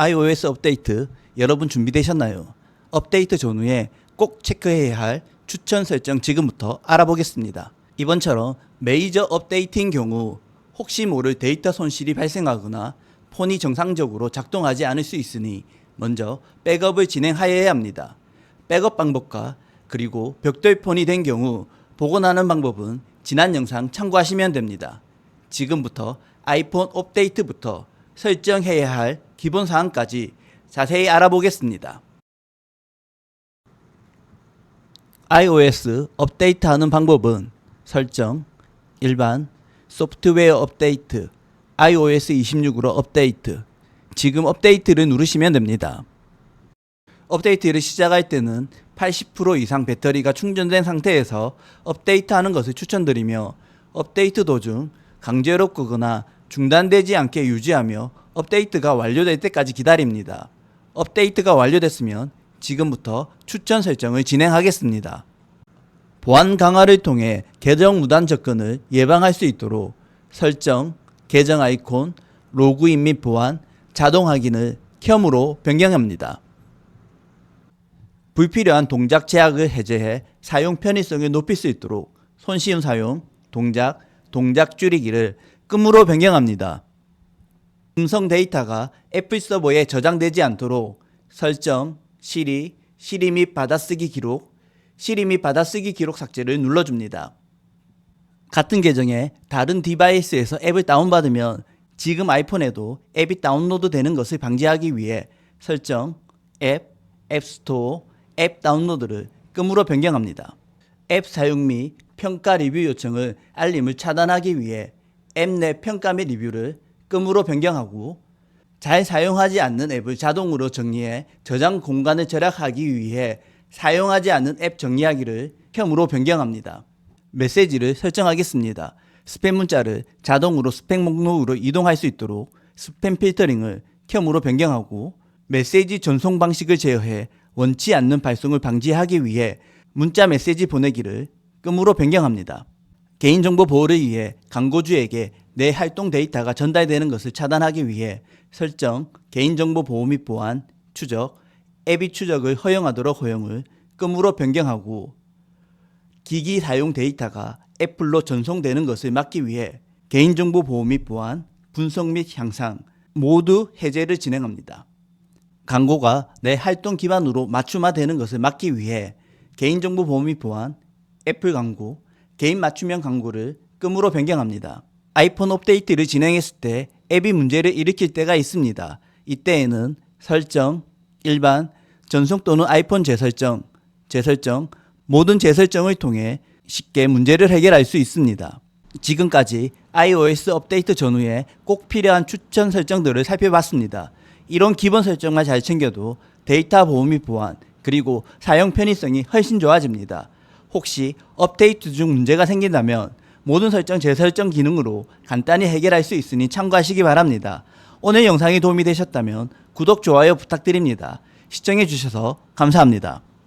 iOS 업데이트 여러분 준비되셨나요? 업데이트 전후에 꼭 체크해야 할 추천 설정 지금부터 알아보겠습니다. 이번처럼 메이저 업데이트인 경우 혹시 모를 데이터 손실이 발생하거나 폰이 정상적으로 작동하지 않을 수 있으니 먼저 백업을 진행하여야 합니다. 백업 방법과 그리고 벽돌 폰이 된 경우 복원하는 방법은 지난 영상 참고하시면 됩니다. 지금부터 아이폰 업데이트부터 설정해야 할 기본 사항까지 자세히 알아보겠습니다. iOS 업데이트하는 방법은 설정, 일반, 소프트웨어 업데이트, iOS 26으로 업데이트, 지금 업데이트를 누르시면 됩니다. 업데이트를 시작할 때는 80% 이상 배터리가 충전된 상태에서 업데이트하는 것을 추천드리며 업데이트 도중 강제로 끄거나 중단되지 않게 유지하며 업데이트가 완료될 때까지 기다립니다. 업데이트가 완료됐으면 지금부터 추천 설정을 진행하겠습니다. 보안 강화를 통해 계정 무단 접근을 예방할 수 있도록 설정, 계정 아이콘, 로그인 및 보안, 자동 확인을 켬으로 변경합니다. 불필요한 동작 제약을 해제해 사용 편의성을 높일 수 있도록 손쉬운 사용, 동작, 동작 줄이기를 끔으로 변경합니다. 음성 데이터가 애플 서버에 저장되지 않도록 설정, 시리, 시리 및 받아쓰기 기록, 시리 및 받아쓰기 기록 삭제를 눌러줍니다. 같은 계정에 다른 디바이스에서 앱을 다운받으면 지금 아이폰에도 앱이 다운로드 되는 것을 방지하기 위해 설정, 앱, 앱스토어, 앱 다운로드를 끔으로 변경합니다. 앱 사용 및 평가 리뷰 요청을 알림을 차단하기 위해 앱 내 평가 및 리뷰를 끔으로 변경하고 잘 사용하지 않는 앱을 자동으로 정리해 저장 공간을 절약하기 위해 사용하지 않는 앱 정리하기를 켬으로 변경합니다. 메시지를 설정하겠습니다. 스팸 문자를 자동으로 스팸 목록으로 이동할 수 있도록 스팸 필터링을 켬으로 변경하고 메시지 전송 방식을 제어해 원치 않는 발송을 방지하기 위해 문자 메시지 보내기를 끔으로 변경합니다. 개인정보 보호를 위해 광고주에게 내 활동 데이터가 전달되는 것을 차단하기 위해 설정, 개인정보 보호 및 보안, 추적, 앱이 추적을 허용하도록 허용을 끔으로 변경하고 기기 사용 데이터가 애플로 전송되는 것을 막기 위해 개인정보 보호 및 보안, 분석 및 향상 모두 해제를 진행합니다. 광고가 내 활동 기반으로 맞춤화되는 것을 막기 위해 개인정보 보호 및 보안, 애플 광고, 개인 맞춤형 광고를 끔으로 변경합니다. 아이폰 업데이트를 진행했을 때 앱이 문제를 일으킬 때가 있습니다. 이때에는 설정, 일반, 전송 또는 아이폰 재설정, 재설정, 모든 재설정을 통해 쉽게 문제를 해결할 수 있습니다. 지금까지 iOS 업데이트 전후에 꼭 필요한 추천 설정들을 살펴봤습니다. 이런 기본 설정만 잘 챙겨도 데이터 보호 및 보안, 그리고 사용 편의성이 훨씬 좋아집니다. 혹시 업데이트 중 문제가 생긴다면 모든 설정 재설정 기능으로 간단히 해결할 수 있으니 참고하시기 바랍니다. 오늘 영상이 도움이 되셨다면 구독, 좋아요 부탁드립니다. 시청해 주셔서 감사합니다.